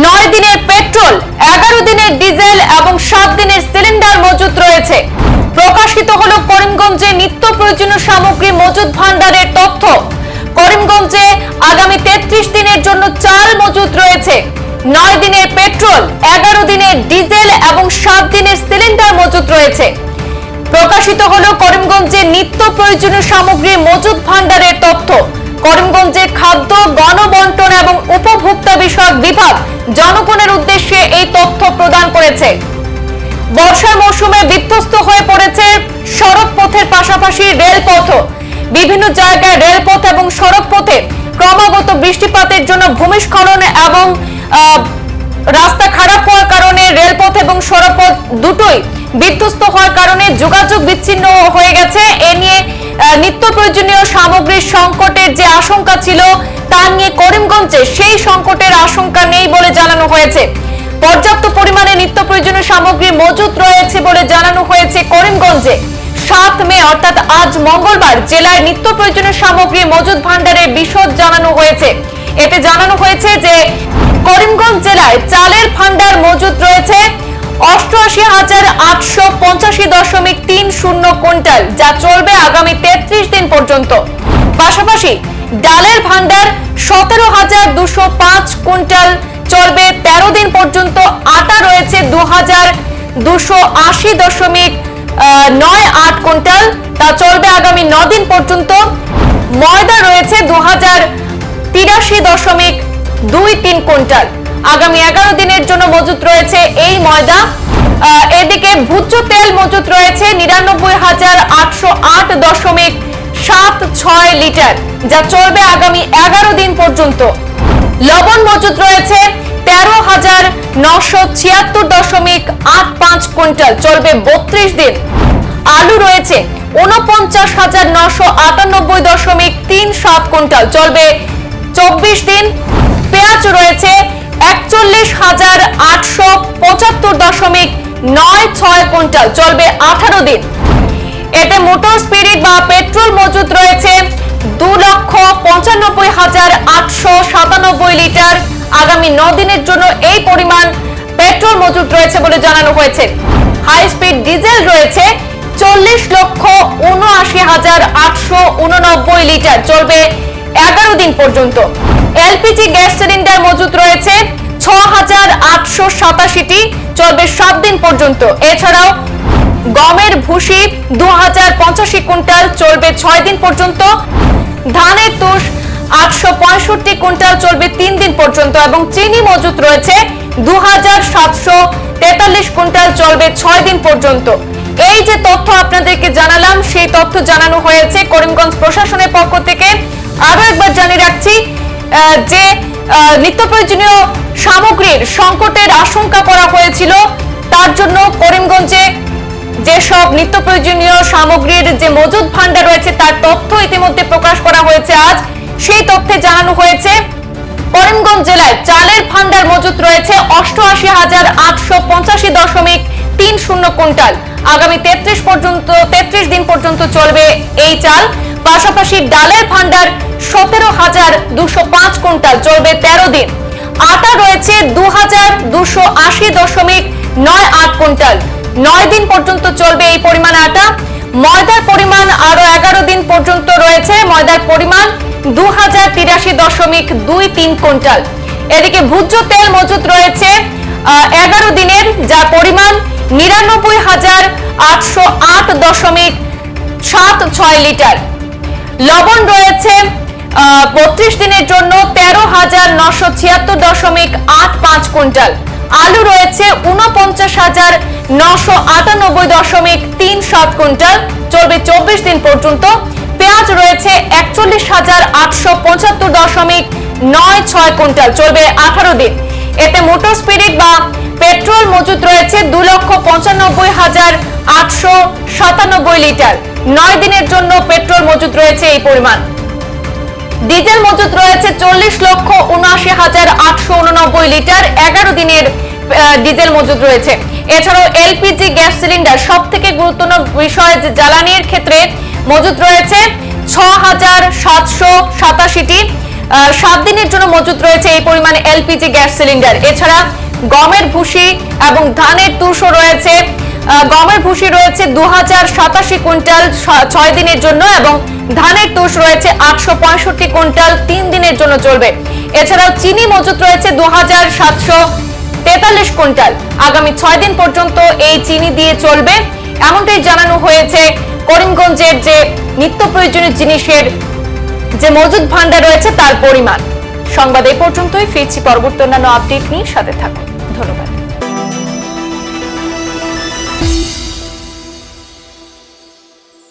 নয় দিনের পেট্রোল, এগারো দিনের ডিজেল এবং সাত দিনের সিলিন্ডার মজুত রয়েছে। প্রকাশিত হল করিমগঞ্জে নিত্য প্রয়োজনীয় সামগ্রী মজুত ভান্ডারের তথ্য। করিমগঞ্জে আগামী তেত্রিশ দিনের জন্য চাল মজুত রয়েছে। নয় দিনের পেট্রোল, এগারো দিনের ডিজেল এবং সাত দিনের সিলিন্ডার মজুত রয়েছে। প্রকাশিত হল করিমগঞ্জে নিত্য প্রয়োজনীয় সামগ্রী মজুত ভান্ডারের তথ্য। করিমগঞ্জে খাদ্য, গণবন্টন এবং উপভোক্তা বিষয়ক বিভাগ জনগণের উদ্দেশ্যে এই তথ্য প্রদান করেছে। বর্ষার মৌসুমে বিধ্বস্ত হয়ে পড়েছে সড়ক পথের পাশাপাশি রেলপথ বিভিন্ন জায়গায় রেলপথ এবং সড়ক পথে ক্রমাগত বৃষ্টিপাতের জন্য ভূমিস্খলন এবং রাস্তা খারাপ হওয়ার কারণে রেলপথ এবং সড়কপথ দুটোই বিধ্বস্ত হওয়ার কারণে যোগাযোগ বিচ্ছিন্ন হয়ে গেছে। এ নিয়ে নিত্য প্রয়োজনীয় সামগ্রীর সংকটের যে আশঙ্কা ছিল, তা নিয়ে সেই সংকটের আশঙ্কা নেই বলে জানানো হয়েছে। পর্যাপ্ত পরিমাণে নিত্য প্রয়োজনীয় সামগ্রী মজুত রয়েছে বলে জানানো হয়েছে করিমগঞ্জে। সাত মে, অর্থাৎ আজ মঙ্গলবার, জেলায় নিত্য প্রয়োজনীয় সামগ্রী মজুত ভান্ডারের বিশদ জানানো হয়েছে। এতে জানানো হয়েছে যে, করিমগঞ্জ জেলায় চালের ভান্ডার মজুত রয়েছে অষ্টআশি হাজার আটশো পঞ্চাশি দশমিক তিন শূন্য কুইন্টাল, যা চলবে আগামী তেত্রিশ দিন পর্যন্ত। পাশাপাশি ডালের ভান্ডার সতেরো হাজার দুশো পাঁচ কুইন্টাল চলবে তেরো দিন পর্যন্ত। আটা রয়েছে দু হাজার দুশো আশি দশমিক নয় আট কুইন্টাল। তা চলবে আগামী দিন পর্যন্ত। ময়দা রয়েছে দু হাজার তিরাশি দশমিক দুই তিন কুইন্টাল। আগামী এগারো দিনের জন্য মজুত রয়েছে এই ময়দা। এদিকে ভুজ্য তেল মজুত রয়েছে নিরানব্বই লিটার, যা চলবে আগামী এগারো দিন পর্যন্ত। লবণ মজুত রয়েছে তেরো হাজার নশো ছিয়াত্তর দশমিক আট পাঁচ কুইন্টাল, চলবে বত্রিশ দিন। আলু রয়েছে উনপঞ্চাশ হাজার নশো আটানব্বই দশমিক তিন সাত কুইন্টাল, চলবে চব্বিশ দিন। পেঁয়াজ রয়েছে একচল্লিশ হাজার আটশো পঁচাত্তর দশমিক নয় ছয় কুইন্টাল, চলবে আঠারো দিন। এতে মোটর স্পিরিট বা পেট্রোল মজুদ রয়েছে দু লক্ষ পঁচানব্বই হাজার আটশো সাতানব্বই লিটার। আগামী ন দিনের জন্য এই পরিমাণ পেট্রোল মজুত রয়েছে বলে জানানো হয়েছে। হাই স্পিড ডিজেল রয়েছে চল্লিশ লক্ষ উনআশি হাজার আটশো উননব্বই লিটার। চলবে এগারো দিন পর্যন্ত। এলপিজি গ্যাস সিলিন্ডার মজুদ রয়েছে ছ হাজার আটশো সাতাশিটি। চলবে সাত দিন পর্যন্ত। এছাড়াও গমের ভুসি দু হাজার পঁচাশি কুইন্টাল চলবে ছয় দিন পর্যন্ত। ধানের তুষ আটশো পঁয়ষট্টি কুইন্টাল চলবে তিন দিন পর্যন্ত এবং চিনি মজুত রয়েছে দু হাজার সাতশো তেতাল্লিশ কুইন্টাল চলবে ছয় দিন পর্যন্ত। এই যে তথ্য আপনাদেরকে জানালাম, সেই তথ্য জানানো হয়েছে করিমগঞ্জ প্রশাসনের পক্ষ থেকে। আরও একবার জানিয়ে রাখছি যে নিত্য প্রয়োজনীয় সামগ্রীর সংকটের আশঙ্কা করা হয়েছিল, তার জন্য করিমগঞ্জে যেসব নিত্য প্রয়োজনীয় সামগ্রীর যে মজুদ ভান্ডার রয়েছে, তার তথ্য ইতিমধ্যে প্রকাশ করা হয়েছে আজ। সেই তথ্যে জানানো হয়েছে, করিমগঞ্জ জেলায় চালের ভান্ডার মজুত রয়েছে অষ্টআশি হাজার আটশো পঁচাশি দশমিক তিন শূন্য কুইন্টাল। আগামী তেত্রিশ পর্যন্ত, তেত্রিশ দিন পর্যন্ত চলবে এই চাল। পাশাপাশি ডালের ভান্ডার সতেরো হাজার দুশো পাঁচ কুইন্টাল, চলবে তেরো দিন। আটা রয়েছে দু হাজার দুশো আশি দশমিক নয় আট কুইন্টাল। নয় দিন পর্যন্ত চলবে এই পরিমাণ আটা। ময়দার পরিমাণ আরও এগারো দিন পর্যন্ত রয়েছে। ময়দার পরিমাণ দু হাজার তিরাশি দশমিক দুই তিন কুইন্টাল। এদিকে ভুজ্য তেল মজুত রয়েছে এগারো দিনের, যার পরিমাণ নিরানব্বই হাজার আটশো আট দশমিক সাত ছয় লিটার। লবণ রয়েছে বত্রিশ দিনের জন্য তেরো হাজার নশো ছিয়াত্তর দশমিক আট পাঁচ কুইন্টাল। আলু রয়েছে উনপঞ্চাশ হাজার নশো আটানব্বই দশমিক তিন সাত কুইন্টাল। চলবে চব্বিশ দিন পর্যন্ত। পেঁয়াজ রয়েছে একচল্লিশ হাজার আটশো পঁচাত্তর দশমিক নয় ছয় কুইন্টাল। চলবে আঠারো দিন। এতে মোটর স্পিরিট বা পেট্রোল রয়েছে দু লক্ষ পঁচানব্বই হাজার আটশো সাতানব্বই লিটার। নয় দিনের জন্য পেট্রোল মজুত রয়েছে এই পরিমাণ। ডিজেল মজুত রয়েছে চল্লিশ লক্ষ উনআশি হাজার আটশো উননব্বই লিটার। এগারো দিনের ডিজেল মজুত রয়েছে। এছাড়াও এলপিজি গ্যাস সিলিন্ডার সব থেকে গুরুত্বপূর্ণ বিষয় যে জ্বালানির ক্ষেত্রে মজুত রয়েছে ছ হাজার সাতশো সাতাশিটি সাত দিনের জন্য মজুত রয়েছে এই পরিমাণে এলপিজি গ্যাস সিলিন্ডার। এছাড়া গমের ভুসি এবং ধানের তুষও রয়েছে। গমের ভুসি রয়েছে দু হাজার সাতাশি কুইন্টাল ছয় দিনের জন্য এবং ধানের তুষ রয়েছে আটশো পঁয়ষট্টি কুইন্টাল তিন দিনের জন্য চলবে। এছাড়াও চিনি মজুত রয়েছে দু হাজার সাতশো তেতাল্লিশ কুইন্টাল। আগামী ছয় দিন পর্যন্ত এই চিনি দিয়ে চলবে। এমনটাই জানানো হয়েছে করিমগঞ্জের যে নিত্য প্রয়োজনীয় জিনিসের যে মজুদ ভান্ডার রয়েছে, তার পরিমাণ। সংবাদ এই পর্যন্তই। ফিরছি পরবর্তী অন্যান্য আপডেট নিয়ে সাথে থাকুন। ধন্যবাদ।